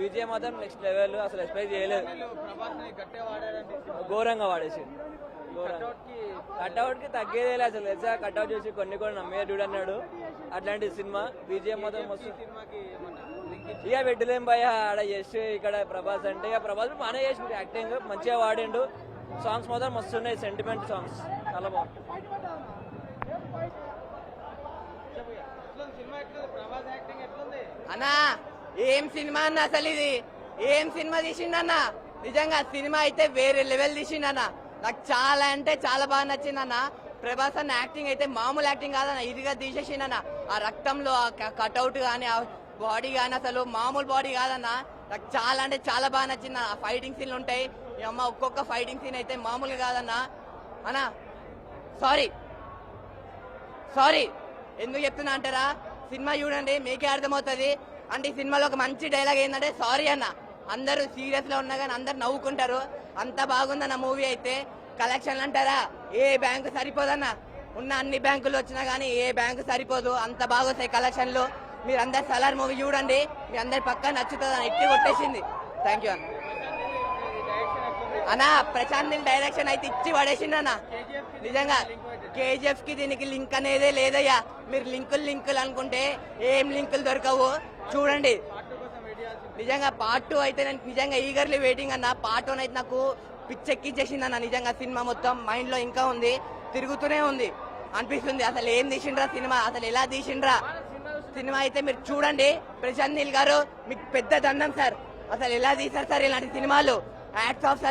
బీజే మాత్రం next level అసలు expect చేయలేదు. ఘోరంగా వాడేసి. ఘోరంగా. కట్అవుట్కి తగ్గేదే లేదు అసలు తెలుసా? కట్అవుట్ చేసి కొన్ని కొన్ని నమ్మే డూడ్ అన్నాడు. అట్లాంటి సినిమా బీజిఎం మాత్రం మస్తు. సినిమాకి ఇక పెట్టలేం భయ ఆడ చేసి ఇక్కడ ప్రభాస్ అంటే. ఇక ప్రభాస్ బాగానే చేసిండు యాక్టింగ్ మంచిగా వాడిండు. సాంగ్స్ మాత్రం మస్తు ఉన్నాయి సెంటిమెంట్ సాంగ్స్ చాలా బాగుంది అన్నా ఏం సినిమా అన్న అసలు ఇది? ఏం సినిమా తీసిండన్న? నిజంగా సినిమా అయితే వేరే లెవెల్ తీసిండన్న. నాకు చాలా అంటే చాలా బాగా నచ్చిందన్న. ప్రభాస్ అన్న యాక్టింగ్ అయితే మామూలు యాక్టింగ్ కాదన్న ఇదిగా తీసేసిండన్న. ఆ రక్తంలో ఆ కట్అవుట్ కానీ ఆ బాడీ కానీ అసలు మామూలు బాడీ కాదన్న. నాకు చాలా అంటే చాలా బాగా నచ్చింది ఆ ఫైటింగ్ సీన్లు ఉంటాయి. అమ్మ ఒక్కొక్క ఫైటింగ్ సీన్ అయితే మామూలు కాదన్న. అన్నా సారీ సారీ ఎందుకు చెప్తున్నా అంటారా? సినిమా చూడండి మీకే అర్థమవుతుంది. అంటే ఈ సినిమాలో ఒక మంచి డైలాగ్ ఏంటంటే సారీ అన్న అందరూ సీరియస్లో ఉన్నా కానీ అందరు నవ్వుకుంటారు. అంత బాగుందన్న మూవీ అయితే కలెక్షన్లు అంటారా? ఏ బ్యాంకు సరిపోదన్న? ఉన్న అన్ని బ్యాంకులు వచ్చినా కానీ ఏ బ్యాంకు సరిపోదు. అంత బాగొస్తాయి కలెక్షన్లు మీరు అందరు సలార్ మూవీ చూడండి. మీ అందరి పక్క నచ్చుతుంది అని ఎట్టి కొట్టేసింది. థ్యాంక్ యూ అన్న. అన్న ప్రశాంత్ డైరెక్షన్ అయితే ఇచ్చి పడేసిండు అన్న. నిజంగా కేజీఎఫ్కి దీనికి లింక్ అనేదే లేదయ్యా. మీరు లింకులు లింకులు అనుకుంటే ఏం లింకులు దొరకవు. చూడండి. నిజంగా పార్ట్ టూ అయితే నేను నిజంగా ఈగర్లీ వెయిటింగ్ అన్న. పార్ట్ వన్ అయితే నాకు పిచ్చెక్కిచ్చేసింది అన్న నిజంగా సినిమా మొత్తం. మైండ్లో ఇంకా ఉంది. తిరుగుతూనే ఉంది. అనిపిస్తుంది. అసలు ఏం తీసిండ్రా సినిమా? అసలు ఎలా తీసిండ్రా? సినిమా అయితే మీరు చూడండి. ప్రశాంత్ నీల్ గారు మీకు పెద్ద దండం సార్. అసలు ఎలా తీసారు సార్ ఇలాంటి సినిమాలు? Acts of